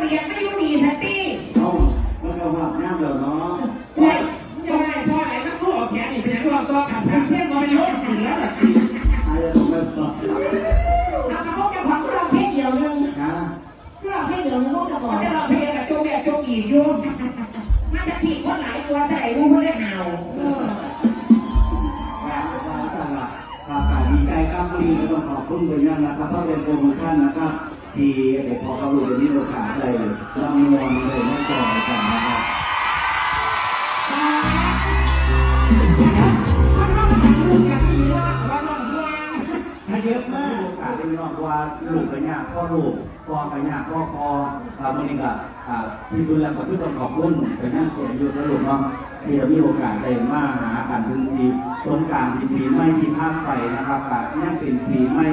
เรียนไม่รู้ดีสักทีเอ้ามันก็ว่าน้ำเดี๋ยวเนาะเลยจะได้พ่อไหนมันคู่ออกแขนอีกเป็นยังรอบตัวกับสามเพื่อนมาโยนถึงแล้วแบบอะไรของมันต่อเอามาพบกับของเราเพศเดียวนึงนะเราเพศเดียวนึงพวกกระบอกจะรอเพลงกับโจแบบโจอีกยุ่งมันจะผิดคนไหนตัวใส่รู้ผู้ได้ห่าวว่าว่าสั่งละภาพการดีใจครับที่ก็ต้องขอบคุณไปยังนะครับเพราะเป็นโปรโมชั่นนะครับ ที่เด็กพอกระดูกนี้โอกาสได้รางวัลเลยไม่จอนกันนะครับมันต้องมาดูกันทีว่าเราต้องวางถ้าเยอะมากโอกาสได้นอกว่าลูกกันยากพ่อลูกพ่อกันยากพ่อพ่อทำมันนี่ก็ พี่ดุลแล้วก็พี่ต้องขอบคุณเป็นนั่งเสียอยู่กับลูกเนาะที่เรามีโอกาสได้มาหากันถึงทีสงการปีไม่ที่ภาคไปนะครับกยังเป็นปีไม่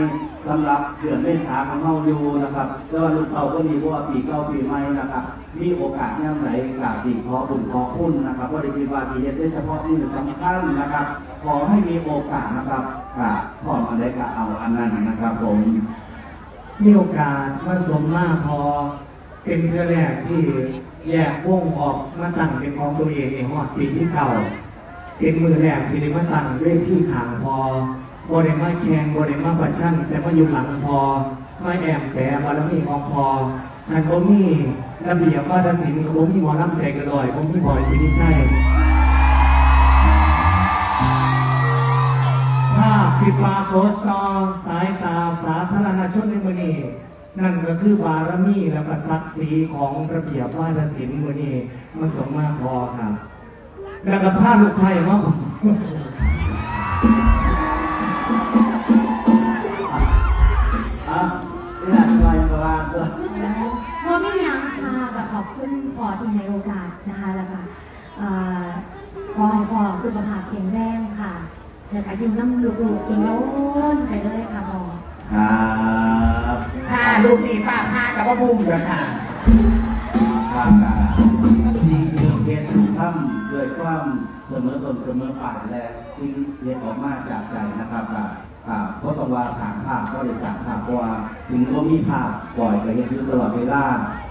สำหรับเดือนเมษาของเฮาอยู่นะครับแต่ว่าลูกเต่าก็มีเพราะว่าปีเก่าปีใหม่นะครับ มีโอกาสแนวไหนกาบสี่ขอบุญขอคุณนะครับว่าได้มีวาทีเฮ็ดได้เฉพาะมือสำคัญนะครับขอให้มีโอกาสนะครับกราบพร้อมอะไรก็เอาอันนั้นนะครับผมมีโอกาสมาสมมาพอ เป็นเพื่อแรกที่แยกวงออกมาตั้งเป็นของตัวเองในหอดปีที่เก่า เป็นมือแรกที่ได้มาตั้งด้วยที่ขางพอบริมาแข่งบริมาประชันแต่มาอยู่หลังพอมาแอมแต่บารมีของพอท่านก็มีระเบียบวัฒนศิลป์ผมมีหมอลำใจกระดอยผมมีบอยสิริชัยภาพที่ปากฏต่อสายตาสาธารณชนในมือนี้ นั่นก็คือบารมีและก็ศักดิ์ศรีของระเบียบวาทศิลป์มือนี้มันสมมากพอครับแล้วก็ผ้าลูกไทยเนาะอะนี่หละลอยกลาตัวพอไม่ยังค่ะแบบขอบคุณพอที่ให้โอกาสนะคะแล้วก็ขอให้พอสุขภาพแข็งแรงค่ะแล้วก็อยู่น้ำลูกๆกินโน้นไปเลยค่ะพอครับค่ะ ข่าห้ากับว่าบุ้มเลยค่ะครับครับที่เรื่องเพชรทุกถ้ำด้วยความเสมอตนเสมอป่าและที่เรียนออกมาจากใจนะครับอ่าอ่าเพราะต้องว่าสามภาพก็เลยสามภาพเพราะว่าถึงว่ามีภาพปล่อยก็เห็นอยู่ตลอดเวลา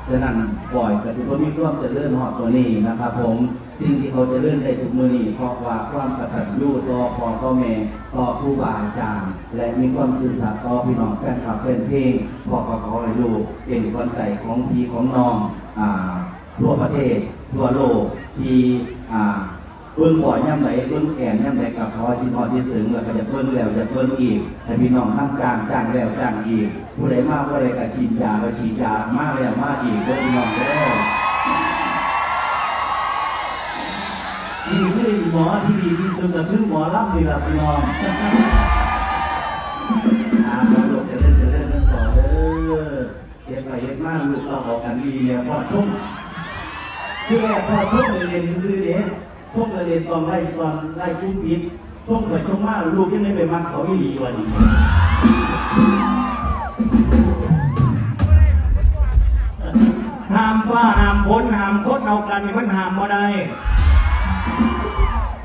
ดังนั้นปล่อยก็ถือว่ามีร่วมจะเลื่อนหอดตัวนี้นะครับผม สิ่งที่เขาจะเลื่อนได้ทุกมือนี้เพราะว่าความกตัญญูต่อพ่อต่อแม่ต่อครูบาอาจารย์และมีความซื่อสัตย์ต่อพี่น้องแฟนคลับแฟนเพลงพ่อก็ขอให้ลูกเป็นคนใจของพี่ของน้องอ่าทั่วประเทศทั่วโลกที่อ่าเพิ่งบ่อยย่ำไหนเพิ่งแก่นย่ำไหนกับเขาที่พอที่ถึงแล้วก็จะเพิ่งแล้วจะเพิ่งอีกให้พี่น้องทั้งจ้างจ้างแล้วจ้างอีกผู้ใดมากผู้ใดก็ฉีดยาก็ฉีดยามากแล้วมากอีกเด้อพี่น้องเด้อ หมอที่ดีที่สุดก็คือหมอรับนี่แหละพี่น้องอาหมอหลบจะเล่นจะเล่นนั่นต่อเด้อเก็บไปเก็บมากลูกเราออกกันดีเนี่ยพอชุ่มคือแม่พอทุ่งเรียนซื้อเด็กทุ่งเรียนตอนไล่ตอนไล่คุ้มพิษทุ่งไปชุ่มมากลูกยังไม่ไปมักเขาอีหลีวันนี้ห้ามฟ้าห้ามฝนห้ามคดเอากันมันห้ามบ่ได้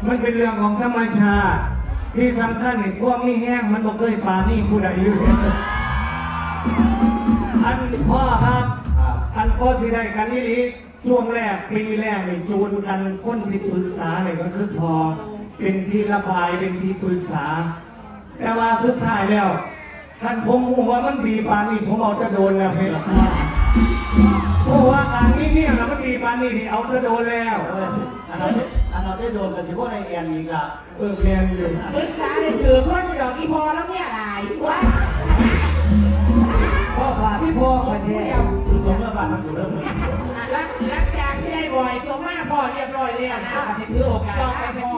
มันเป็นเรื่องของธรรมชาติ ที่สำคัญในความมีแห้งมันบ่เคยปานี่ผู้ใดอยู่อันพ่อครับ อันพ่อสิได้กันนี่ลีช่วงแรกปีแรกนี่จูนกันคนที่ปรึกษาเนี่ยก็คือพอเป็นที่ระบายเป็นที่ปรึกษา แต่ว่าสุดท้ายแล้วท่านผมหูว่ามันดีปานนี้ผมเอาจะโดนแล้วเพล่ะ เพราะว่าการนี้เนี่ยนะมันดีปานนี้ที่เอาจะโดนแล้วเอออันนั้นอันนั้นได้โดนกันเฉพาะในแอนอีกอะเออแม่นอยู่ปรึกษาเลยถือพ่อจะดอกอีพอแล้วเนี่ยหลายว่าพ่อฝากพี่พ่อคนนี้คือตัวเมื่อบ้านมันอยู่เริ่มรักรักจากที่ได้บ่อยตัวมากพอเรียบร้อยแล้วนะถือโอกาสให้พ่อ